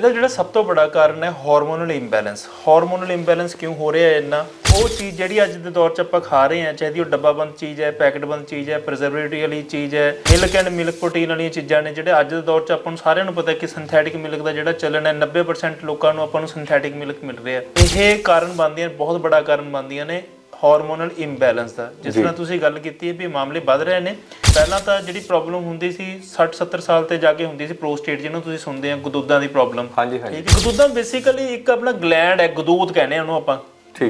ਇਹਦਾ ਜਿਹੜਾ ਸਭ ਤੋਂ ਵੱਡਾ ਕਾਰਨ ਹੈ ਹਾਰਮੋਨਲ ਇੰਬੈਲੈਂਸ ਹਾਰਮੋਨਲ ਇੰਬੈਲੈਂਸ ਕਿਉਂ ਹੋ ਰਿਹਾ ਹੈ ਇੰਨਾ? ਉਹ ਚੀਜ਼ ਜਿਹੜੀ ਅੱਜ ਦੇ ਦੌਰ 'ਚ ਆਪਾਂ ਖਾ ਰਹੇ ਹਾਂ, ਚਾਹੇ ਉਹ ਡੱਬਾਬੰਦ ਚੀਜ਼ ਹੈ ਪੈਕਟਬੰਦ ਚੀਜ਼ ਹੈ ਪ੍ਰੀਜ਼ਰਵੇਟਿਵ ਵਾਲੀ ਚੀਜ਼ ਹੈ ਮਿਲਕ ਐਂਡ ਮਿਲਕ ਪ੍ਰੋਟੀਨ ਵਾਲੀਆਂ ਚੀਜ਼ਾਂ ਨੇ ਜਿਹੜੇ ਅੱਜ ਦੇ ਦੌਰ 'ਚ ਆਪਾਂ ਨੂੰ ਸਾਰਿਆਂ ਨੂੰ ਪਤਾ ਕਿ ਸਿੰਥੈਟਿਕ ਮਿਲਕ ਦਾ ਜਿਹੜਾ ਚੱਲਣ ਹੈ 90% ਲੋਕਾਂ ਨੂੰ ਆਪਾਂ ਨੂੰ ਸਿੰਥੈਟਿਕ ਮਿਲਕ ਮਿਲ ਰਿਹਾ ਇਹ ਕਾਰਨ ਬਣਦੀਆਂ, ਬਹੁਤ ਵੱਡਾ ਕਾਰਨ ਬਣਦੀਆਂ ਨੇ। ਹਾਰਮੋਨਲ ਇੰਬੈਲੈਂਸ ਦਾ। ਜਿਸ ਤਰ੍ਹਾਂ ਤੁਸੀਂ ਗੱਲ ਕੀਤੀ ਹੈ ਵੀ ਮਾਮਲੇ ਵੱਧ ਰਹੇ ਨੇ ਪਹਿਲਾਂ ਤਾਂ ਜਿਹੜੀ ਪ੍ਰੋਬਲਮ ਹੁੰਦੀ ਸੀ 60 70 ਸਾਲ ਤੇ ਜਾ ਕੇ ਹੁੰਦੀ ਸੀ ਪ੍ਰੋਸਟੇਟ ਜਿਹਨੂੰ ਤੁਸੀਂ ਸੁਣਦੇ ਆ ਗਦੂਦਾਂ ਦੀ ਪ੍ਰੋਬਲਮ ਹਾਂਜੀ ਹਾਂਜੀ। ਠੀਕ ਹੈ ਗਦੂਦਾਂ ਬੇਸਿਕਲੀ ਇੱਕ ਆਪਣਾ ਗਲੈਂਡ ਹੈ ਗਦੂਦ ਕਹਿੰਦੇ ਆ ਉਹਨੂੰ ਆਪਾਂ।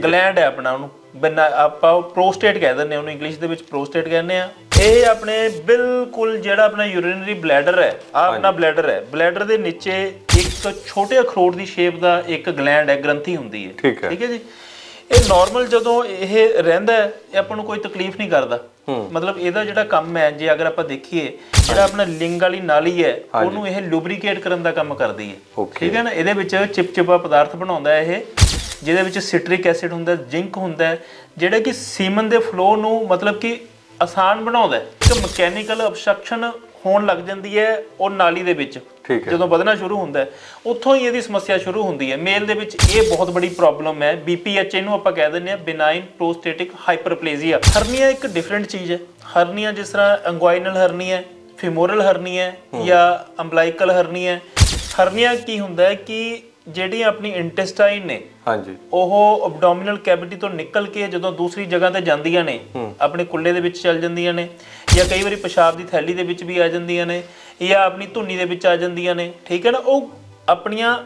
ਗਲੈਂਡ ਹੈ। ਆਪਣਾ ਉਹਨੂੰ। ਬਿਨਾ ਆਪਾਂ ਪ੍ਰੋਸਟੇਟ ਕਹਿ ਦਿੰਦੇ ਆ ਉਹਨੂੰ ਇੰਗਲਿਸ਼ ਦੇ ਵਿੱਚ ਪ੍ਰੋਸਟੇਟ ਕਹਿੰਦੇ ਆ। ਇਹ ਆਪਣੇ ਬਿਲਕੁਲ ਜਿਹੜਾ ਆਪਣਾ ਯੂਰੀਨਰੀ ਬਲੈਡਰ ਹੈ ਆ ਆਪਣਾ ਬਲੈਡਰ ਹੈ। ਬਲੈਡਰ ਦੇ ਨੀਚੇ ਇੱਕ ਛੋਟੇ ਅਖਰੋਟ ਦੀ ਸ਼ੇਪ ਦਾ ਇੱਕ ਗਲੈਂਡ ਹੈ ਗ੍ਰੰਥੀ ਹੁੰਦੀ ਹੈ। ਠੀਕ ਹੈ ਜੀ? ਇਹ ਨਾਰਮਲ ਜਦੋਂ ਇਹ ਰਹਿੰਦਾ ਹੈ ਇਹ ਆਪਾਂ ਨੂੰ ਕੋਈ ਤਕਲੀਫ ਨਹੀਂ ਕਰਦਾ। ਮਤਲਬ ਇਹਦਾ ਜਿਹੜਾ ਕੰਮ ਹੈ ਜੇ ਅਗਰ ਆਪਾਂ ਦੇਖੀਏ ਜਿਹੜਾ ਆਪਣਾ ਲਿੰਗ ਵਾਲੀ ਨਾਲੀ ਹੈ ਉਹਨੂੰ ਇਹ ਲੁਬਰੀਕੇਟ ਕਰਨ ਦਾ ਕੰਮ ਕਰਦੀ ਹੈ। ਠੀਕ ਹੈ ਨਾ? ਇਹਦੇ ਵਿੱਚ ਚਿਪਚਿਪਾ ਪਦਾਰਥ ਬਣਾਉਂਦਾ ਇਹ ਜਿਹਦੇ ਵਿੱਚ ਸਿਟਰਿਕ ਐਸਿਡ ਹੁੰਦਾ ਜ਼ਿੰਕ ਹੁੰਦਾ ਹੈ ਜਿਹੜਾ ਕਿ ਸੀਮਨ ਦੇ ਫਲੋ ਨੂੰ ਮਤਲਬ ਕਿ ਆਸਾਨ ਬਣਾਉਂਦਾ ਹੈ। ਇੱਕ ਮਕੈਨੀਕਲ ਅਬਸਟ੍ਰਕਸ਼ਨ ਹੋਣ ਲੱਗ ਜਾਂਦੀ ਹੈ ਉਹ ਨਾਲੀ ਦੇ ਵਿੱਚ। ਜਦੋਂ ਵਧਣਾ ਸ਼ੁਰੂ ਹੁੰਦਾ ਉੱਥੋਂ ਹੀ ਇਹਦੀ ਸਮੱਸਿਆ ਸ਼ੁਰੂ ਹੁੰਦੀ ਹੈ। ਮੇਲ ਦੇ ਵਿੱਚ ਇਹ ਬਹੁਤ ਬੜੀ ਪ੍ਰੋਬਲਮ ਹੈ। BPH ਇਹਨੂੰ ਆਪਾਂ ਕਹਿ ਦਿੰਦੇ ਹਾਂ ਬਿਨਾਈਨ ਪ੍ਰੋਸਟੇਟਿਕ ਹਾਈਪਰਪਲੇਜ਼ੀਆ ਹਰਨੀਆ ਇੱਕ ਡਿਫਰੈਂਟ ਚੀਜ਼ ਹੈ। ਹਰਨੀਆ ਜਿਸ ਤਰ੍ਹਾਂ ਅੰਗੁਆਇਨਲ ਹਰਨੀਆ ਹੈ ਫਿਮੋਰਲ ਹਰਨੀਆ ਹੈ ਜਾਂ ਅੰਬਲਾਈਕਲ ਹਰਨੀਆ ਹੈ। ਹਰਨੀਆ ਕੀ ਹੁੰਦਾ ਹੈ ਕਿ ਜਿਹੜੀ ਆਪਣੀ ਇੰਟੈਸਟਾਈਨ ਨੇ ਹਾਂਜੀ। ਉਹ ਐਬਡੋਮੀਨਲ ਕੈਵਿਟੀ ਤੋਂ ਨਿਕਲ ਕੇ ਜਦੋਂ ਦੂਸਰੀ ਜਗ੍ਹਾ ਤੇ ਜਾਂਦੀਆਂ ਨੇ ਆਪਣੇ ਕੁੱਲੇ ਦੇ ਵਿੱਚ ਚੱਲ ਜਾਂਦੀਆਂ ਨੇ ਜਾਂ ਕਈ ਵਾਰੀ ਪਿਸ਼ਾਬ ਦੀ ਥੈਲੀ ਦੇ ਵਿੱਚ ਵੀ ਆ ਜਾਂਦੀਆਂ ਨੇ ਜਾਂ ਆਪਣੀ ਧੁੰਨੀ ਦੇ ਵਿੱਚ ਆ ਜਾਂਦੀਆਂ ਨੇ ਠੀਕ ਹੈ ਨਾ? ਉਹ ਆਪਣੀਆਂ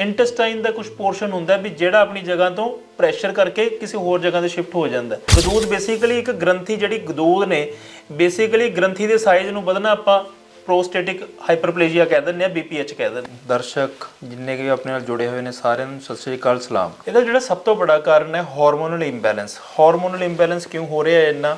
ਇੰਟੈਸਟਾਈਨ ਦਾ ਕੁਝ ਪੋਰਸ਼ਨ ਹੁੰਦਾ ਵੀ ਜਿਹੜਾ ਆਪਣੀ ਜਗ੍ਹਾ ਤੋਂ ਪ੍ਰੈਸ਼ਰ ਕਰਕੇ ਕਿਸੇ ਹੋਰ ਜਗ੍ਹਾ ਤੇ ਸ਼ਿਫਟ ਹੋ ਜਾਂਦਾ। ਗਦੂਦ ਬੇਸਿਕਲੀ ਇੱਕ ਗ੍ਰੰਥੀ ਜਿਹੜੀ ਗਦੂਦ ਨੇ ਬੇਸਿਕਲੀ ਗ੍ਰੰਥੀ ਦੇ ਸਾਈਜ਼ ਨੂੰ ਵਧਣਾ ਆਪਾਂ ਪ੍ਰੋਸਟੇਟਿਕ ਹਾਈਪਰਪਲੇਜ਼ੀਆ ਕਹਿ ਦਿੰਦੇ ਆ BPH ਕਹਿ ਦਿੰਦੇ ਹਾਂ। ਦਰਸ਼ਕ ਜਿੰਨੇ ਵੀ ਆਪਣੇ ਨਾਲ ਜੁੜੇ ਹੋਏ ਨੇ ਸਾਰਿਆਂ ਨੂੰ ਸਤਿ ਸ਼੍ਰੀ ਅਕਾਲ ਸਲਾਮ। ਇਹਦਾ ਜਿਹੜਾ ਸਭ ਤੋਂ ਵੱਡਾ ਕਾਰਨ ਹੈ ਹਾਰਮੋਨਲ ਇੰਬੈਲੈਂਸ ਹਾਰਮੋਨਲ ਇੰਬੈਲੈਂਸ ਕਿਉਂ ਹੋ ਰਿਹਾ ਹੈ ਇੰਨਾ?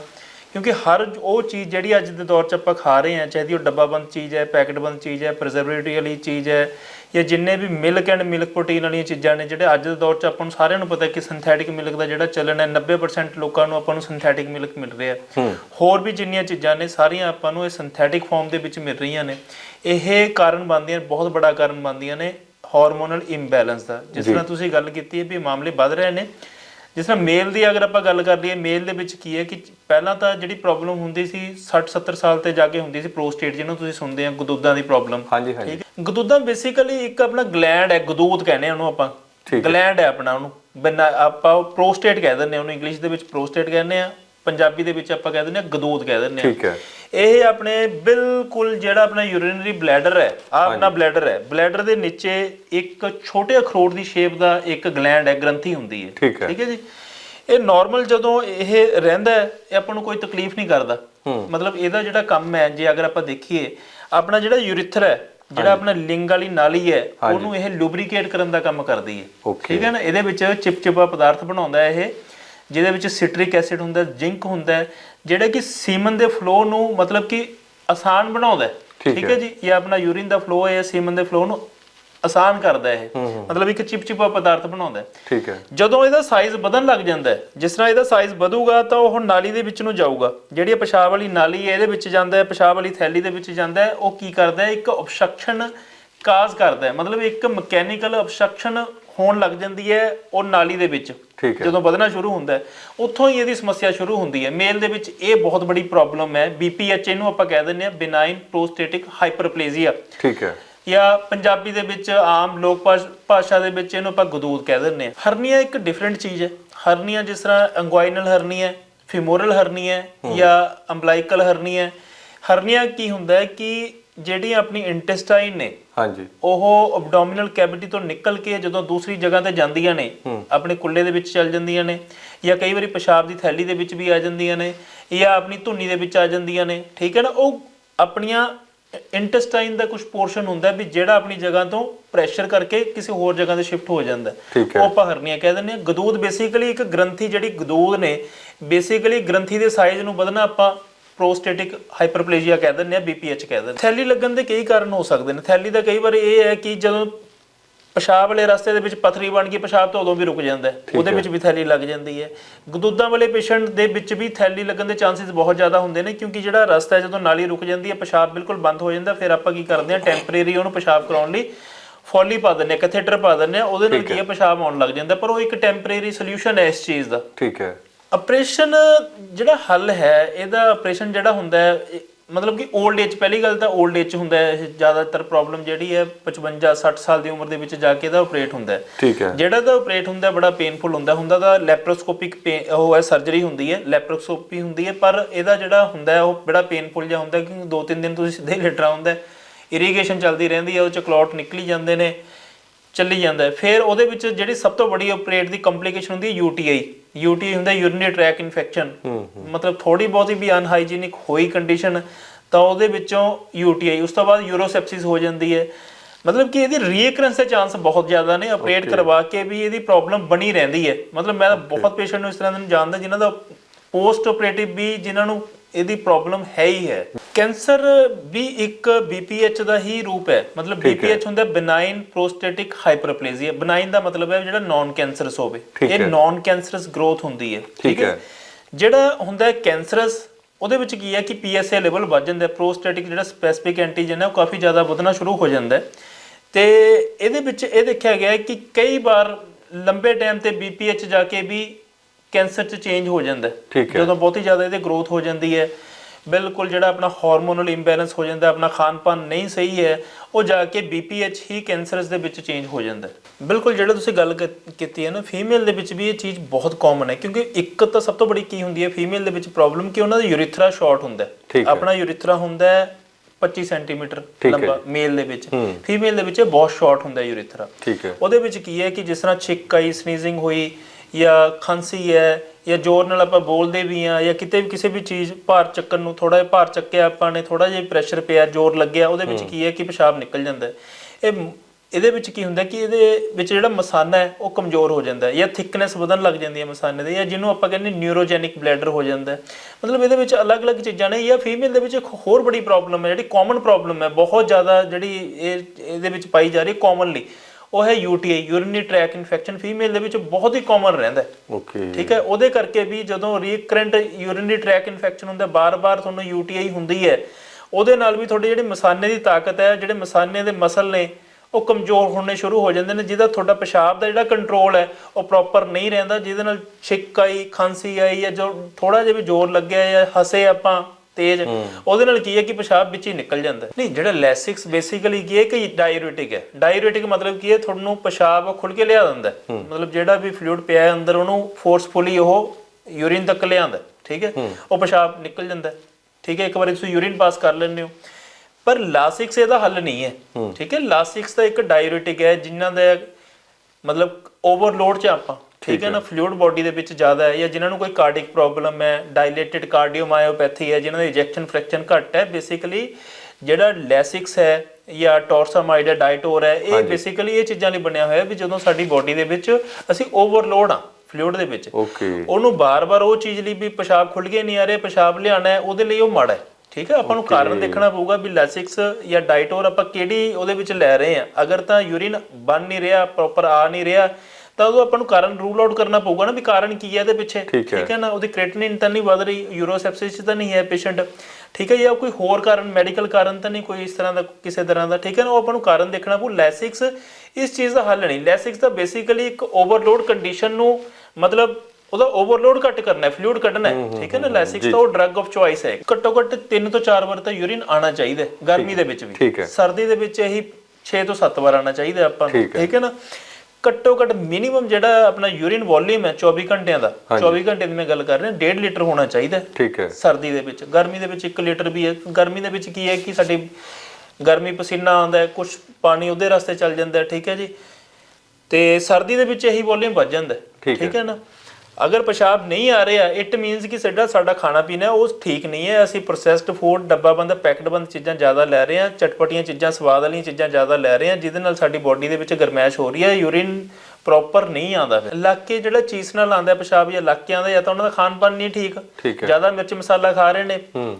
ਕਿਉਂਕਿ ਹਰ ਉਹ ਚੀਜ਼ ਜਿਹੜੀ ਅੱਜ ਦੇ ਦੌਰ 'ਚ ਆਪਾਂ ਖਾ ਰਹੇ ਹਾਂ ਚਾਹੇ ਉਹ ਡੱਬਾਬੰਦ ਚੀਜ਼ ਹੈ ਪੈਕਟਬੰਦ ਚੀਜ਼ ਹੈ ਪ੍ਰੀਜ਼ਰਵੇਟਿਵ ਵਾਲੀ ਚੀਜ਼ ਹੈ ਜਾਂ ਜਿੰਨੇ ਵੀ ਮਿਲਕ ਐਂਡ ਮਿਲਕ ਪ੍ਰੋਟੀਨ ਵਾਲੀਆਂ ਚੀਜ਼ਾਂ ਨੇ ਜਿਹੜੇ ਅੱਜ ਦੇ ਦੌਰ 'ਚ ਆਪਾਂ ਨੂੰ ਸਾਰਿਆਂ ਨੂੰ ਪਤਾ ਹੈ ਕਿ ਸਿੰਥੈਟਿਕ ਮਿਲਕ ਦਾ ਜਿਹੜਾ ਚੱਲਣ ਹੈ 90% ਲੋਕਾਂ ਨੂੰ ਆਪਾਂ ਨੂੰ ਸਿੰਥੈਟਿਕ ਮਿਲਕ ਮਿਲ ਰਿਹਾ ਹੋਰ ਵੀ ਜਿੰਨੀਆਂ ਚੀਜ਼ਾਂ ਨੇ ਸਾਰੀਆਂ ਆਪਾਂ ਨੂੰ ਇਹ ਸਿੰਥੈਟਿਕ ਫਾਰਮ ਦੇ ਵਿੱਚ ਮਿਲ ਰਹੀਆਂ ਨੇ। ਇਹ ਕਾਰਨ ਬਣਦੀਆਂ ਬਹੁਤ ਬੜਾ ਕਾਰਨ ਬਣਦੀਆਂ ਨੇ ਹਾਰਮੋਨਲ ਇੰਬੈਲੈਂਸ ਦਾ। ਜਿਸ ਤਰ੍ਹਾਂ ਤੁਸੀਂ ਗੱਲ ਕੀਤੀ ਹੈ ਵੀ ਮਾਮਲੇ ਵੱਧ ਰਹੇ ਨੇ ਜਿਸ ਤਰ੍ਹਾਂ ਮੇਲ ਦੀ ਅਗਰ ਆਪਾਂ ਗੱਲ ਕਰ ਲਈਏ ਮੇਲ ਦੇ ਵਿੱਚ ਕੀ ਹੈ ਕਿ ਪਹਿਲਾਂ ਤਾਂ ਜਿਹੜੀ ਪ੍ਰੋਬਲਮ ਹੁੰਦੀ ਸੀ 60 70 ਸਾਲ ਤੇ ਜਾ ਕੇ ਹੁੰਦੀ ਸੀ ਪ੍ਰੋਸਟੇਟ ਜਿਹਨੂੰ ਤੁਸੀਂ ਸੁਣਦੇ ਆ ਗਦੂਦਾਂ ਦੀ ਪ੍ਰੋਬਲਮ ਹਾਂਜੀ ਹਾਂਜੀ। ਗਦੂਦਾਂ ਬੇਸਿਕਲੀ ਇੱਕ ਆਪਣਾ ਗਲੈਂਡ ਹੈ ਗਦੂਦ ਕਹਿੰਦੇ ਆ ਉਹਨੂੰ ਆਪਾਂ। ਗਲੈਂਡ ਹੈ। ਆਪਣਾ ਉਹਨੂੰ। ਬਿਨਾ ਆਪਾਂ ਪ੍ਰੋਸਟੇਟ ਕਹਿ ਦਿੰਦੇ ਆ ਉਹਨੂੰ ਇੰਗਲਿਸ਼ ਦੇ ਵਿੱਚ ਪ੍ਰੋਸਟੇਟ ਕਹਿੰਦੇ ਆ ਪੰਜਾਬੀ ਦੇ ਵਿੱਚ ਆਪਾਂ ਕਹਿ ਦਿੰਦੇ ਆ ਗਦੂਦ ਕਹਿ ਦਿੰਦੇ ਆ। ਠੀਕ ਹੈ। ਇਹ ਆਪਣੇ ਬਿਲਕੁਲ ਜਿਹੜਾ ਆਪਣਾ ਯੂਰੀਨਰੀ ਬਲੈਡਰ ਹੈ ਆ ਆਪਣਾ ਬਲੈਡਰ ਹੈ। ਬਲੈਡਰ ਦੇ ਨੀਚੇ ਇੱਕ ਛੋਟੇ ਅਖਰੋਟ ਦੀ ਸ਼ੇਪ ਦਾ ਇੱਕ ਗਲੈਂਡ ਹੈ ਗ੍ਰੰਥੀ ਹੁੰਦੀ ਹੈ। ਠੀਕ ਹੈ। ਜੀ? ਇਹ ਨਾਰਮਲ ਜਦੋਂ ਇਹ ਰਹਿੰਦਾ ਹੈ ਇਹ ਆਪਾਂ ਨੂੰ ਕੋਈ ਤਕਲੀਫ ਨਹੀਂ ਕਰਦਾ। ਮਤਲਬ ਇਹਦਾ ਜਿਹੜਾ ਕੰਮ ਹੈ ਜੇ ਅਗਰ ਆਪਾਂ ਦੇਖੀਏ ਆਪਣਾ ਜਿਹੜਾ ਯੂਰਿਥਰ ਹੈ ਜਿਹੜਾ ਆਪਣਾ ਲਿੰਗ ਵਾਲੀ ਨਾਲੀ ਹੈ ਉਹਨੂੰ ਇਹ ਲੁਬਰੀਕੇਟ ਕਰਨ ਦਾ ਕੰਮ ਕਰਦੀ ਹੈ। ਠੀਕ ਹੈ ਨਾ? ਇਹਦੇ ਵਿੱਚ ਚਿਪਚਿਪਾ ਪਦਾਰਥ ਬਣਾਉਂਦਾ ਹੈ ਇਹ। ਜਿਹਦੇ ਵਿੱਚ ਸਿਟਰਿਕ ਐਸਿਡ ਹੁੰਦਾ ਜ਼ਿੰਕ ਹੁੰਦਾ ਹੈ, ਜਿਹੜਾ ਕਿ ਸੀਮਨ ਦੇ ਫਲੋ ਨੂੰ ਮਤਲਬ ਕਿ ਆਸਾਨ ਬਣਾਉਂਦਾ ਹੈ। ਠੀਕ ਹੈ। ਜੀ? ਇਹ ਆਪਣਾ ਯੂਰਿਨ ਦਾ ਫਲੋ ਹੈ ਸੀਮਨ ਦੇ ਫਲੋ ਨੂੰ ਆਸਾਨ ਕਰਦਾ ਇਹ ਮਤਲਬ ਇੱਕ ਚਿਪਚਿਪਾ ਪਦਾਰਥ ਬਣਾਉਂਦਾ ਹੈ। ਠੀਕ ਹੈ। ਜਦੋਂ ਇਹਦਾ ਸਾਈਜ਼ ਵਧਣ ਲੱਗ ਜਾਂਦਾ ਹੈ ਜਿਸ ਤਰ੍ਹਾਂ ਇਹਦਾ ਸਾਈਜ਼ ਵਧੂਗਾ ਤਾਂ ਉਹ ਨਾਲੀ ਦੇ ਵਿੱਚ ਨੂੰ ਜਾਊਗਾ। ਜਿਹੜੀ ਪਿਸ਼ਾਬ ਵਾਲੀ ਨਾਲੀ ਹੈ ਇਹਦੇ ਵਿੱਚ ਜਾਂਦਾ ਹੈ ਪਿਸ਼ਾਬ ਵਾਲੀ ਥੈਲੀ ਦੇ ਵਿੱਚ ਜਾਂਦਾ ਹੈ ਉਹ ਕੀ ਕਰਦਾ ਹੈ? ਇੱਕ ਆਬਸਟ੍ਰਕਸ਼ਨ ਕਾਜ਼ ਕਰਦਾ ਹੈ। ਮਤਲਬ ਇੱਕ ਮਕੈਨੀਕਲ ਆਬਸਟ੍ਰਕਸ਼ਨ ਹੋਣ ਲੱਗ ਜਾਂਦੀ ਹੈ ਉਹ ਨਾਲੀ ਦੇ ਵਿੱਚ ਜਦੋਂ ਵਧਣਾ ਸ਼ੁਰੂ ਹੁੰਦਾ ਹੈ ਉੱਥੋਂ ਹੀ ਇਹਦੀ ਸਮੱਸਿਆ ਸ਼ੁਰੂ ਹੁੰਦੀ ਹੈ। ਮੇਲ ਦੇ ਵਿੱਚ ਇਹ ਬਹੁਤ ਬੜੀ ਪ੍ਰੋਬਲਮ ਹੈ। BPH ਇਹਨੂੰ ਆਪਾਂ ਕਹਿ ਦਿੰਦੇ ਹਾਂ ਬਿਨਾਈਨ ਪ੍ਰੋਸਟੇਟਿਕ ਹਾਈਪਰਪਲੇਜ਼ੀਆ ਠੀਕ ਹੈ। ਜਾਂ ਪੰਜਾਬੀ ਦੇ ਵਿੱਚ ਆਮ ਲੋਕ ਭਾਸ਼- ਦੇ ਵਿੱਚ ਇਹਨੂੰ ਆਪਾਂ ਗਦੂਦ ਕਹਿ ਦਿੰਦੇ ਹਾਂ। ਹਰਨੀਆ ਇੱਕ ਡਿਫਰੈਂਟ ਚੀਜ਼ ਹੈ। ਹਰਨੀਆ ਜਿਸ ਤਰ੍ਹਾਂ ਅੰਗੁਆਇਨਲ ਹਰਨੀਆ ਹੈ ਫਿਮੋਰਲ ਹਰਨੀਆ ਹੈ ਜਾਂ ਅੰਬਲਾਈਕਲ ਹਰਨੀਆ ਹੈ। ਹਰਨੀਆ ਕੀ ਹੁੰਦਾ ਹੈ ਕਿ ਜਿਹੜੀ ਆਪਣੀ ਇੰਟੈਸਟਾਈਨ ਨੇ ਹਾਂਜੀ। ਉਹ ਐਬਡੋਮੀਨਲ ਕੈਵਿਟੀ ਤੋਂ ਨਿਕਲ ਕੇ ਜਦੋਂ ਦੂਸਰੀ ਜਗ੍ਹਾ ਤੇ ਜਾਂਦੀਆਂ ਨੇ ਆਪਣੇ ਕੁੱਲੇ ਦੇ ਵਿੱਚ ਚੱਲ ਜਾਂਦੀਆਂ ਨੇ ਜਾਂ ਕਈ ਵਾਰੀ ਪਿਸ਼ਾਬ ਦੀ ਥੈਲੀ ਦੇ ਵਿੱਚ ਵੀ ਆ ਜਾਂਦੀਆਂ ਨੇ ਜਾਂ ਆਪਣੀ ਧੁੰਨੀ ਦੇ ਵਿੱਚ ਆ ਜਾਂਦੀਆਂ ਨੇ ਠੀਕ ਹੈ ਨਾ? ਉਹ ਆਪਣੀਆਂ ਇੰਟੈਸਟਾਈਨ ਦਾ ਕੁਝ ਪੋਰਸ਼ਨ ਹੁੰਦਾ ਵੀ ਜਿਹੜਾ ਆਪਣੀ ਜਗ੍ਹਾ ਤੋਂ ਪ੍ਰੈਸ਼ਰ ਕਰਕੇ ਕਿਸੇ ਹੋਰ ਜਗ੍ਹਾ ਤੇ ਸ਼ਿਫਟ ਹੋ ਜਾਂਦਾ। ਉਹ ਆਪਾਂ ਹਰਨੀਆ ਕਹਿ ਦਿੰਦੇ ਹਾਂ। ਗਦੂਦ ਬੇਸਿਕਲੀ ਇੱਕ ਗ੍ਰੰਥੀ ਜਿਹੜੀ ਗਦੂਦ ਨੇ ਬੇਸਿਕਲੀ ਗ੍ਰੰਥੀ ਦੇ ਸਾਈਜ਼ ਨੂੰ ਵਧਣਾ ਆਪਾਂ ਪ੍ਰੋਸਟੇਟਿਕ ਹਾਈਪਰਪਲੇਜ਼ੀਆ ਕਹਿ ਦਿੰਦੇ ਆ BPH ਕਹਿ ਦਿੰਦੇ। ਥੈਲੀ ਲੱਗਣ ਦੇ ਕਈ ਕਾਰਨ ਹੋ ਸਕਦੇ ਨੇ। ਥੈਲੀ ਦਾ ਕਈ ਵਾਰ ਇਹ ਹੈ ਕਿ ਜਦੋਂ ਪਿਸ਼ਾਬ ਵਾਲੇ ਰਸਤੇ ਦੇ ਵਿੱਚ ਪਥਰੀ ਬਣ ਗਈ ਪਿਸ਼ਾਬ ਤਾਂ ਉਦੋਂ ਵੀ ਰੁਕ ਜਾਂਦਾ ਉਹਦੇ ਵਿੱਚ ਵੀ ਥੈਲੀ ਲੱਗ ਜਾਂਦੀ ਹੈ। ਗਦੂਦਾਂ ਵਾਲੇ ਪੇਸ਼ੈਂਟ ਦੇ ਵਿੱਚ ਵੀ ਥੈਲੀ ਲੱਗਣ ਦੇ ਚਾਂਸਸ ਬਹੁਤ ਜ਼ਿਆਦਾ ਹੁੰਦੇ ਨੇ ਕਿਉਂਕਿ ਜਿਹੜਾ ਰਸਤਾ ਜਦੋਂ ਨਾਲੀ ਰੁਕ ਜਾਂਦੀ ਹੈ ਪਿਸ਼ਾਬ ਬਿਲਕੁਲ ਬੰਦ ਹੋ ਜਾਂਦਾ ਫਿਰ ਆਪਾਂ ਕੀ ਕਰਦੇ ਹਾਂ ਟੈਂਪਰੇਰੀ ਉਹਨੂੰ ਪਿਸ਼ਾਬ ਕਰਾਉਣ ਲਈ ਫੋਲੀ ਪਾ ਦਿੰਦੇ ਆ ਕੈਥੇਟਰ ਪਾ ਦਿੰਦੇ ਆ ਉਹਦੇ ਨਾਲ ਕੀ ਹੈ ਪਿਸ਼ਾਬ ਆਉਣ ਲੱਗ ਜਾਂਦਾ। ਪਰ ਉਹ ਇੱਕ ਟੈਂਪਰੇਰੀ ਸੋਲੂਸ਼ਨ ਹੈ ਇਸ ਚੀਜ਼ ਦਾ। ਠੀਕ ਹੈ। ਆਪਰੇਸ਼ਨ ਜਿਹੜਾ ਹੱਲ ਹੈ ਇਹਦਾ ਆਪਰੇਸ਼ਨ ਜਿਹੜਾ ਹੁੰਦਾ ਹੈ ਇਹ- ਮਤਲਬ ਕਿ 올ਡ ਏਜ ਪਹਿਲੀ ਗੱਲ ਤਾਂ 올ਡ ਏਜ ਹੁੰਦਾ ਹੈ ਇਹ ਜ਼ਿਆਦਾਤਰ ਪ੍ਰੋਬਲਮ ਜਿਹੜੀ ਹੈ 55 60 ਸਾਲ ਦੀ ਉਮਰ ਦੇ ਵਿੱਚ ਜਾ ਕੇ ਇਹਦਾ ਆਪਰੇਟ ਹੁੰਦਾ ਹੈ। ਠੀਕ ਹੈ। ਜਿਹੜਾ ਤਾਂ ਆਪਰੇਟ ਹੁੰਦਾ ਬੜਾ ਪੇਨਫੁਲ ਹੁੰਦਾ ਹੁੰਦਾ ਤਾਂ ਲੈਪਰੋਸਕੋਪਿਕ ਉਹ ਹੈ ਸਰਜਰੀ ਹੁੰਦੀ ਹੈ ਲੈਪਰੋਸਕੋਪੀ ਹੁੰਦੀ ਹੈ ਪਰ ਇਹਦਾ ਜਿਹੜਾ ਹੁੰਦਾ ਹੈ ਉਹ ਬੜਾ ਪੇਨਫੁਲ ਜਿਹਾ ਹੁੰਦਾ ਕਿ ਦੋ ਤਿੰਨ ਦਿਨ ਤੁਸੀਂ ਸਿੱਧੇ ਹੀ ਲੇਟਣਾ ਹੁੰਦਾ ਇਰੀਗੇਸ਼ਨ ਚੱਲਦੀ ਰਹਿੰਦੀ ਹੈ ਉਹ ਚ ਕਲੌਟ ਨਿਕਲੀ ਜਾਂਦੇ ਨੇ ਚੱਲੀ ਜਾਂਦਾ ਹੈ। ਫਿਰ ਉਹਦੇ ਵਿੱਚ ਜਿਹੜੀ ਸਭ ਤੋਂ ਵੱਡੀ ਆਪਰੇਟ ਦੀ ਕੰਪਲਿਕੇਸ਼ਨ ਹੁੰਦੀ ਹੈ ਯੂਟੀਆਈ ਯੂਟੀਆਈ ਹੁੰਦਾ ਯੂਰੀਨਰੀ ਟਰੈਕ ਇਨਫੈਕਸ਼ਨ ਮਤਲਬ ਥੋੜੀ ਬਹੁਤੀ ਵੀ ਅਨਹਾਈਜੀਨਿਕ ਹੋਈ ਕੰਡੀਸ਼ਨ ਤਾਂ ਉਹਦੇ ਵਿੱਚੋਂ ਯੂਟੀਆਈ ਉਸ ਤੋਂ ਬਾਅਦ ਯੂਰੋਸੈਪਸਿਸ ਹੋ ਜਾਂਦੀ ਹੈ। ਮਤਲਬ ਕਿ ਇਹਦੀ ਰੀਅਕਰੈਂਸ ਦੇ ਚਾਂਸ ਬਹੁਤ ਜ਼ਿਆਦਾ ਨੇ ਆਪਰੇਟ ਕਰਵਾ ਕੇ ਵੀ ਇਹਦੀ ਪ੍ਰੋਬਲਮ ਬਣੀ ਰਹਿੰਦੀ ਹੈ। ਮਤਲਬ ਮੈਂ ਤਾਂ ਬਹੁਤ ਪੇਸ਼ੈਂਟ ਨੂੰ ਇਸ ਤਰ੍ਹਾਂ ਦੇ ਨੂੰ ਜਾਣਦਾ ਜਿਨ੍ਹਾਂ ਦਾ ਪੋਸਟ ਆਪਰੇਟਿਵ ਵੀ ਜਿਨ੍ਹਾਂ ਨੂੰ ਇਹਦੀ ਪ੍ਰੋਬਲਮ ਹੈ ਹੀ ਹੈ। ਕੈਂਸਰ ਵੀ ਇੱਕ BPH ਦਾ ਹੀ ਰੂਪ ਹੈ। ਮਤਲਬ BPH ਹੁੰਦਾ ਬਿਨਾਈਨ ਪ੍ਰੋਸਟੇਟਿਕ ਹਾਈਪਰਪਲੇਜ਼ੀਆ ਬਿਨਾਈਨ ਦਾ ਮਤਲਬ ਹੈ ਜਿਹੜਾ ਨਾਨ ਕੈਂਸਰਸ ਹੋਵੇ ਇਹ। ਨਾਨ ਕੈਂਸਰਸ ਗਰੋਥ ਹੁੰਦੀ ਹੈ। ਠੀਕ ਹੈ। ਜਿਹੜਾ ਹੁੰਦਾ ਕੈਂਸਰਸ ਉਹਦੇ ਵਿੱਚ ਕੀ ਹੈ ਕਿ PSA ਲੈਵਲ ਵੱਧ ਜਾਂਦਾ ਹੈ। ਪ੍ਰੋਸਟੇਟਿਕ ਜਿਹੜਾ ਸਪੈਸਿਫਿਕ ਐਂਟੀਜਨ ਹੈ ਉਹ ਕਾਫੀ ਜ਼ਿਆਦਾ ਵਧਣਾ ਸ਼ੁਰੂ ਹੋ ਜਾਂਦਾ ਹੈ। ਤੇ ਇਹਦੇ ਵਿੱਚ ਇਹ ਦੇਖਿਆ ਗਿਆ ਹੈ ਕਿ ਕਈ ਵਾਰ ਲੰਬੇ ਟਾਈਮ ਤੇ BPH ਜਾ ਕੇ ਵੀ ਕੈਂਸਰ ਚ ਚੇਂਜ ਹੋ ਜਾਂਦਾ ਠੀਕ ਹੈ। ਜਦੋਂ ਬਹੁਤੀ ਜ਼ਿਆਦਾ ਇਹਦੇ ਗਰੋਥ ਹੋ ਜਾਂਦੀ ਹੈ ਬਿਲਕੁਲ ਜਿਹੜਾ ਆਪਣਾ ਹਾਰਮੋਨਲ ਇੰਬੈਲੈਂਸ ਹੋ ਜਾਂਦਾ ਆਪਣਾ ਖਾਣ-ਪਾਨ ਨਹੀਂ ਸਹੀ ਹੈ ਉਹ ਜਾ ਕੇ BPH ਹੀ ਕੈਂਸਰਸ ਦੇ ਵਿੱਚ ਚੇਂਜ ਹੋ ਜਾਂਦਾ ਬਿਲਕੁਲ ਜਿਹੜਾ ਤੁਸੀਂ ਗੱਲ ਕੀਤੀ ਹੈ ਨਾ ਫੀਮੇਲ ਦੇ ਵਿੱਚ ਵੀ ਇਹ ਚੀਜ਼ ਬਹੁਤ ਕਾਮਨ ਹੈ ਕਿਉਂਕਿ ਇੱਕ ਤਾਂ ਸਭ ਤੋਂ ਬੜੀ ਕੀ ਹੁੰਦੀ ਹੈ ਫੀਮੇਲ ਦੇ ਵਿੱਚ ਪ੍ਰੋਬਲਮ ਕਿ ਉਹਨਾਂ ਦਾ ਯੂਰੀਥਰਾ ਸ਼ਾਰਟ ਹੁੰਦਾ। ਆਪਣਾ ਯੂਰੀਥਰਾ ਹੁੰਦਾ ਹੈ 25 ਸੈਂਟੀਮੀਟਰ ਲੰਬਾ ਮੇਲ ਦੇ ਵਿੱਚ। ਫੀਮੇਲ ਦੇ ਵਿੱਚ ਬਹੁਤ ਸ਼ਾਰਟ ਹੁੰਦਾ ਯੂਰੀਥਰਾ ਠੀਕ ਹੈ। ਉਹਦੇ ਵਿੱਚ ਕੀ ਹੈ ਕਿ ਜਿਸ ਤਰ੍ਹਾਂ ਛਿੱਕ ਆਈ ਸਨੀਜ਼ਿੰਗ ਹੋਈ ਜਾਂ ਖਾਂਸੀ ਹੈ ਜਾਂ ਜ਼ੋਰ ਨਾਲ ਆਪਾਂ ਬੋਲਦੇ ਵੀ ਆ ਜਾਂ ਕਿਤੇ ਵੀ ਕਿਸੇ ਵੀ ਚੀਜ਼ ਭਾਰ ਚੱਕਣ ਨੂੰ ਥੋੜਾ ਜਿਹਾ ਭਾਰ ਚੱਕਿਆ ਆਪਾਂ ਨੇ ਥੋੜਾ ਜਿਹਾ ਪ੍ਰੈਸ਼ਰ ਪਿਆ ਜ਼ੋਰ ਲੱਗਿਆ ਉਹਦੇ ਵਿੱਚ ਕੀ ਹੈ ਕਿ ਪਿਸ਼ਾਬ ਨਿਕਲ ਜਾਂਦਾ ਇਹ ਇਹਦੇ ਵਿੱਚ ਕੀ ਹੁੰਦਾ ਕਿ ਇਹਦੇ ਵਿੱਚ ਜਿਹੜਾ ਮਸਾਨਾ ਹੈ ਉਹ ਕਮਜ਼ੋਰ ਹੋ ਜਾਂਦਾ ਹੈ ਜਾਂ ਥਿਕਨੈਸ ਵਧਣ ਲੱਗ ਜਾਂਦੀ ਹੈ ਮਸਾਨੇ ਦੇ ਜਾਂ ਜਿਹਨੂੰ ਆਪਾਂ ਕਹਿੰਦੇ ਨਿਊਰੋਜੈਨਿਕ ਬਲੈਡਰ ਹੋ ਜਾਂਦਾ ਹੈ। ਮਤਲਬ ਇਹਦੇ ਵਿੱਚ ਅਲੱਗ-ਅਲੱਗ ਚੀਜ਼ਾਂ ਨੇ ਜਾਂ ਫੀਮੇਲ ਦੇ ਵਿੱਚ ਇੱਕ ਹੋਰ ਬੜੀ ਪ੍ਰੋਬਲਮ ਹੈ ਜਿਹੜੀ ਕਾਮਨ ਪ੍ਰੋਬਲਮ ਹੈ ਬਹੁਤ ਜ਼ਿਆਦਾ ਜਿਹੜੀ ਇਹ ਇਹਦੇ ਵਿੱਚ ਪਾਈ ਜਾ ਰਹੀ ਹੈ ਕਾਮਨਲੀ ਉਹ ਹੈ UTI urinary tract infection female ਦੇ ਵਿੱਚ ਬਹੁਤ ਹੀ ਕਾਮਨ ਰਹਿੰਦਾ ਹੈ। ਓਕੇ ਠੀਕ ਹੈ ਉਹਦੇ ਕਰਕੇ ਵੀ ਜਦੋਂ ਰੀਕਰੈਂਟ ਯੂਰਿਨਰੀ ਟਰੈਕ ਇਨਫੈਕਸ਼ਨ ਹੁੰਦਾ ਬਾਰ-ਬਾਰ ਤੁਹਾਨੂੰ ਯੂਟੀਆਈ ਹੁੰਦੀ ਹੈ। ਉਹਦੇ ਨਾਲ ਵੀ ਤੁਹਾਡੇ ਜਿਹੜੇ ਮਸਾਨੇ ਦੀ ਤਾਕਤ ਹੈ ਜਿਹੜੇ ਮਸਾਨੇ ਦੇ ਮਸਲ ਨੇ ਉਹ ਕਮਜ਼ੋਰ ਹੋਣੇ ਸ਼ੁਰੂ ਹੋ ਜਾਂਦੇ ਨੇ ਜਿਹਦਾ ਤੁਹਾਡਾ ਪਿਸ਼ਾਬ ਦਾ ਜਿਹੜਾ ਕੰਟਰੋਲ ਹੈ ਉਹ ਪ੍ਰੋਪਰ ਨਹੀਂ ਰਹਿੰਦਾ ਜਿਹਦੇ ਨਾਲ ਛਿੱਕ ਆਈ ਖਾਂਸੀ ਆਈ ਜਾਂ ਜੋ ਥੋੜਾ ਜਿਹਾ ਵੀ ਜ਼ੋਰ ਲੱਗਿਆ ਜਾਂ ਹੱਸੇ ਆਪਾਂ ਤੇਜ਼ ਉਹਦੇ ਨਾਲ ਕੀ ਹੈ ਕਿ ਪਿਸ਼ਾਬ ਵਿੱਚ ਹੀ ਨਿਕਲ ਜਾਂਦਾ। ਨਹੀਂ ਜਿਹੜਾ ਲੈਸਿਕਸ ਬੇਸਿਕਲੀ ਕੀ ਹੈ ਕਿ ਡਾਇੂਰੇਟਿਕ ਹੈ। ਡਾਇੂਰੇਟਿਕ ਮਤਲਬ ਕੀ ਹੈ ਤੁਹਾਨੂੰ ਪਿਸ਼ਾਬ ਖੁੱਲ ਕੇ ਲਿਆ ਦਿੰਦਾ। ਮਤਲਬ ਜਿਹੜਾ ਵੀ ਫਲੂਇਡ ਪਿਆ ਹੈ ਅੰਦਰ ਉਹਨੂੰ ਫੋਰਸਫੁਲੀ ਉਹ ਯੂਰਿਨ ਤੱਕ ਲਿਆਂਦਾ ਠੀਕ ਹੈ? ਉਹ ਪਿਸ਼ਾਬ ਨਿਕਲ ਜਾਂਦਾ। ਠੀਕ ਹੈ? ਇੱਕ ਵਾਰੀ ਤੁਸੀਂ ਯੂਰਿਨ ਪਾਸ ਕਰ ਲੈਂਦੇ ਹੋ। ਪਰ ਲਾਸਿਕਸ ਇਹਦਾ ਹੱਲ ਨਹੀਂ ਹੈ ਠੀਕ ਹੈ? ਲਾਸਿਕਸ ਤਾਂ ਇੱਕ ਡਾਇੂਰੇਟਿਕ ਹੈ ਜਿਨ੍ਹਾਂ ਦਾ ਮਤਲਬ ਓਵਰਲੋਡ ਚ ਆਪਾਂ। ਠੀਕ ਹੈ ਨਾ ਫਲੂਇਡ ਬਾਡੀ ਦੇ ਵਿੱਚ ਜ਼ਿਆਦਾ ਹੈ ਜਾਂ ਜਿਨ੍ਹਾਂ ਨੂੰ ਕੋਈ ਕਾਰਡਿਕ ਪ੍ਰੋਬਲਮ ਹੈ ਡਾਇਲੇਟਡ ਕਾਰਡੀਓਮਾਇਓਪੈਥੀ ਹੈ ਜਿਨ੍ਹਾਂ ਦਾ ਇਜੈਕਸ਼ਨ ਫ੍ਰੈਕਸ਼ਨ ਘੱਟ ਹੈ ਬੇਸਿਕਲੀ ਜਿਹੜਾ ਲੈਸਿਕਸ ਹੈ ਜਾਂ ਟੋਰਸਾਮਾਈਡ ਹੈ ਡਾਇਟੋਰ ਹੈ ਇਹ ਬੇਸਿਕਲੀ ਇਹ ਚੀਜ਼ਾਂ ਲਈ ਬਣਿਆ ਹੋਇਆ ਵੀ ਜਦੋਂ ਸਾਡੀ ਬਾਡੀ ਦੇ ਵਿੱਚ ਅਸੀਂ ਓਵਰਲੋਡ ਆ ਫਲੂਇਡ ਦੇ ਵਿੱਚ। ਓਕੇ ਉਹਨੂੰ ਬਾਰ-ਬਾਰ ਉਹ ਚੀਜ਼ ਲਈ ਵੀ ਪਿਸ਼ਾਬ ਖੁੱਲ ਕੇ ਨਹੀਂ ਆ ਰਿਹਾ ਪਿਸ਼ਾਬ ਲਿਆਣਾ ਹੈ ਉਹਦੇ ਲਈ ਉਹ ਮਾੜਾ ਹੈ। ਠੀਕ ਹੈ ਆਪਾਂ ਨੂੰ ਕਾਰਨ ਦੇਖਣਾ ਪਊਗਾ ਵੀ ਲੈਸਿਕਸ ਜਾਂ ਡਾਈਟੋਰ ਆਪਾਂ ਕਿਹੜੀ ਉਹਦੇ ਵਿੱਚ ਲੈ ਰਹੇ ਆ ਅਗਰ ਤਾਂ ਯੂਰਿਨ ਬਣ ਨਹੀਂ ਰਿਹਾ ਪ੍ਰੋਪਰ ਆ ਨਹੀਂ ਰਿਹਾ ਤਾਂ ਉਹ ਆਪਾਂ ਨੂੰ ਕਾਰਨ ਰੂਲ ਆਊਟ ਕਰਨਾ ਪਊਗਾ ਨਾ ਵੀ ਕਾਰਨ ਕੀ ਹੈ ਇਹਦੇ ਪਿੱਛੇ। ਠੀਕ ਹੈ। ਨਾ? ਉਹਦੀ ਕ੍ਰੇਟਿਨਿਨ ਤਾਂ ਨਹੀਂ ਵਧ ਰਹੀ ਯੂਰੋਸੈਪਸਿਸ ਤਾਂ ਨਹੀਂ ਹੈ ਪੇਸ਼ੈਂਟ ਠੀਕ ਹੈ ਜਾਂ ਕੋਈ ਹੋਰ ਕਾਰਨ ਮੈਡੀਕਲ ਕਾਰਨ ਤਾਂ ਨਹੀਂ ਕੋਈ ਇਸ ਤਰ੍ਹਾਂ ਦਾ ਕਿਸੇ ਤਰ੍ਹਾਂ ਦਾ। ਠੀਕ ਹੈ ਨਾ? ਉਹ ਆਪਾਂ ਨੂੰ ਕਾਰਨ ਦੇਖਣਾ ਪਊ। ਲੈਸਿਕਸ ਇਸ ਚੀਜ਼ ਦਾ ਹੱਲ ਨਹੀਂ। ਲੈਸਿਕਸ ਤਾਂ ਬੇਸਿਕਲੀ ਇੱਕ ਓਵਰਲੋਡ ਕੰਡੀਸ਼ਨ ਨੂੰ ਮਤਲਬ ਉਹਦਾ ਓਵਰਲੋਡ ਘੱਟ ਕਰਨਾ ਹੈ ਫਲੂਇਡ ਕੱਢਣਾ ਹੈ। ਠੀਕ ਹੈ ਨਾ? ਲੈਸਿਕਸ ਤਾਂ ਉਹ ਡਰੱਗ ਆਫ ਚੁਆਇਸ ਹੈ। ਘੱਟੋ ਘੱਟ 3 ਤੋਂ 4 ਵਾਰ ਤਾਂ ਯੂਰਿਨ ਆਣਾ ਚਾਹੀਦਾ ਹੈ, ਗਰਮੀ ਦੇ ਵਿੱਚ ਵੀ। ਸਰਦੀ ਦੇ ਵਿੱਚ ਇਹੀ 6 ਤੋਂ 7 ਵਾਰ ਆਣਾ ਚਾਹੀਦਾ ਆਪਾਂ। ਠੀਕ ਹੈ ਨਾ? ਘੱਟੋ ਘੱਟ ਮਿਨੀਮਮ ਜਿਹੜਾ ਆਪਣਾ ਯੂਰਿਨ ਵੋਲਿਊਮ ਹੈ 24 ਘੰਟਿਆਂ ਦਾ 24 ਘੰਟੇ ਦੀ ਮੈਂ ਗੱਲ ਕਰ ਰਿਹਾ 1.5 ਲੀਟਰ ਹੋਣਾ ਚਾਹੀਦਾ। ਠੀਕ ਹੈ। ਸਰਦੀ ਦੇ ਵਿੱਚ ਗਰਮੀ ਦੇ ਵਿੱਚ 1 ਲੀਟਰ ਵੀ ਹੈ। ਗਰਮੀ ਦੇ ਵਿੱਚ ਕੀ ਹੈ ਕਿ ਸਾਡੀ ਗਰਮੀ ਪਸੀਨਾ ਆਉਂਦਾ ਹੈ ਕੁਝ ਪਾਣੀ ਉਹਦੇ ਰਸਤੇ ਚੱਲ ਜਾਂਦਾ ਹੈ ਠੀਕ ਹੈ ਜੀ। ਤੇ ਸਰਦੀ ਦੇ ਵਿੱਚ ਇਹੀ ਵੋਲਿਊਮ ਵੱਧ ਜਾਂਦਾ ਠੀਕ ਹੈ ਨਾ? ਅਗਰ ਪਿਸ਼ਾਬ ਨਹੀਂ ਆ ਰਿਹਾ ਇਟ ਮੀਨਸ ਕਿ ਸਾਡਾ ਸਾਡਾ ਖਾਣਾ ਪੀਣਾ ਉਹ ਠੀਕ ਨਹੀਂ ਹੈ। ਅਸੀਂ ਪ੍ਰੋਸੈਸਡ ਫੂਡ ਡੱਬਾਬੰਦ ਪੈਕਡ ਬੰਦ ਚੀਜ਼ਾਂ ਜ਼ਿਆਦਾ ਲੈ ਰਹੇ ਹਾਂ ਚਟਪਟੀਆਂ ਚੀਜ਼ਾਂ ਸਵਾਦ ਵਾਲੀਆਂ ਚੀਜ਼ਾਂ ਜ਼ਿਆਦਾ ਲੈ ਰਹੇ ਹਾਂ ਜਿਹਦੇ ਨਾਲ ਸਾਡੀ ਬਾਡੀ ਦੇ ਵਿੱਚ ਗਰਮੈਸ਼ ਹੋ ਰਹੀ ਹੈ ਯੂਰਿਨ ਪ੍ਰੋਪਰ ਨਹੀਂ ਆਉਂਦਾ ਫਿਰ। ਲੱਕ ਕੇ ਜਿਹੜਾ ਚੀਜ਼ ਨਾਲ ਆਉਂਦਾ ਪਿਸ਼ਾਬ ਜਾਂ ਲੱਕ ਕੇ ਆਉਂਦਾ ਜਾਂ ਤਾਂ ਉਹਨਾਂ ਦਾ ਖਾਣ ਪਾਨ ਨਹੀਂ ਠੀਕ। ਜ਼ਿਆਦਾ ਮਿਰਚ ਮਸਾਲਾ ਖਾ ਰਹੇ ਨੇ। ਹੂੰ।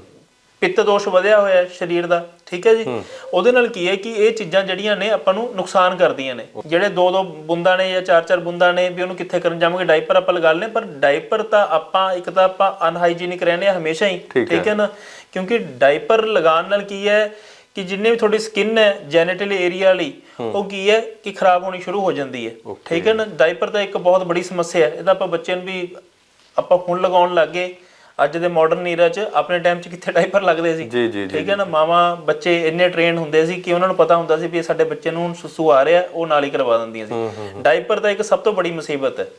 ਪਿੱਤ ਦੋਸ਼ ਵਧਿਆ ਹੋਇਆ ਹੈ ਸਰੀਰ ਦਾ ਠੀਕ ਹੈ ਜੀ? ਉਹਦੇ ਨਾਲ ਕੀ ਹੈ ਕਿ ਇਹ ਚੀਜ਼ਾਂ ਜਿਹੜੀਆਂ ਨੇ ਆਪਾਂ ਨੂੰ ਨੁਕਸਾਨ ਕਰਦੀਆਂ ਨੇ। ਜਿਹੜੇ ਦੋ ਦੋ ਬੁੰਦਾਂ ਨੇ ਜਾਂ ਚਾਰ ਚਾਰ ਬੁੰਦਾਂ ਨੇ ਵੀ ਉਹਨੂੰ ਕਿੱਥੇ ਕਰਨ ਜਾਵਾਂਗੇ? ਡਾਈਪਰ ਆਪਾਂ ਲਗਾ ਲੈਣੇ ਪਰ ਡਾਈਪਰ ਤਾਂ ਆਪਾਂ ਇੱਕ ਤਾਂ ਆਪਾਂ ਅਨਹਾਈਜੀਨਿਕ ਰਹਿੰਦੇ ਆ ਹਮੇਸ਼ਾ ਹੀ ਠੀਕ ਹੈ। ਨਾ? ਕਿਉਂਕਿ ਡਾਈਪਰ ਲਗਾਉਣ ਨਾਲ ਕੀ ਹੈ ਕਿ ਜਿੰਨੇ ਵੀ ਤੁਹਾਡੀ ਸਕਿਨ ਹੈ ਜੈਨੀਟਲ ਏਰੀਆ ਵਾਲੀ ਉਹ ਕੀ ਹੈ ਕਿ ਖਰਾਬ ਹੋਣੀ ਸ਼ੁਰੂ ਹੋ ਜਾਂਦੀ ਹੈ ਠੀਕ ਹੈ ਨਾ? ਡਾਈਪਰ ਤਾਂ ਇੱਕ ਬਹੁਤ ਬੜੀ ਸਮੱਸਿਆ ਹੈ ਇਹਦਾ ਆਪਾਂ ਬੱਚਿਆਂ ਨੂੰ ਵੀ ਆਪਾਂ ਹੁਣ ਲਗਾਉਣ ਲੱਗੇ ਅੱਜ ਦੇ ਮਾਡਰਨ ਈਰਾ 'ਚ ਆਪਣੇ ਟਾਈਮ 'ਚ ਕਿੱਥੇ ਡਾਈਪਰ ਲੱਗਦੇ ਸੀ? ਜੀ ਜੀ ਜੀ ਠੀਕ ਹੈ ਨਾ? ਮਾਵਾ ਬੱਚੇ ਇੰਨੇ ਟ੍ਰੇਨ ਹੁੰਦੇ ਸੀ ਕਿ ਉਹਨਾਂ ਨੂੰ ਪਤਾ ਹੁੰਦਾ ਸੀ ਵੀ ਸਾਡੇ ਬੱਚੇ ਨੂੰ ਹੁਣ ਸੁਸੂ ਆ ਰਿਹਾ ਉਹ ਨਾਲ ਹੀ ਕਰਵਾ ਦਿੰਦੀਆਂ ਸੀ। ਡਾਈਪਰ ਤਾਂ ਇੱਕ ਸਭ ਤੋਂ ਬੜੀ ਮੁਸੀਬਤ ਹੈ।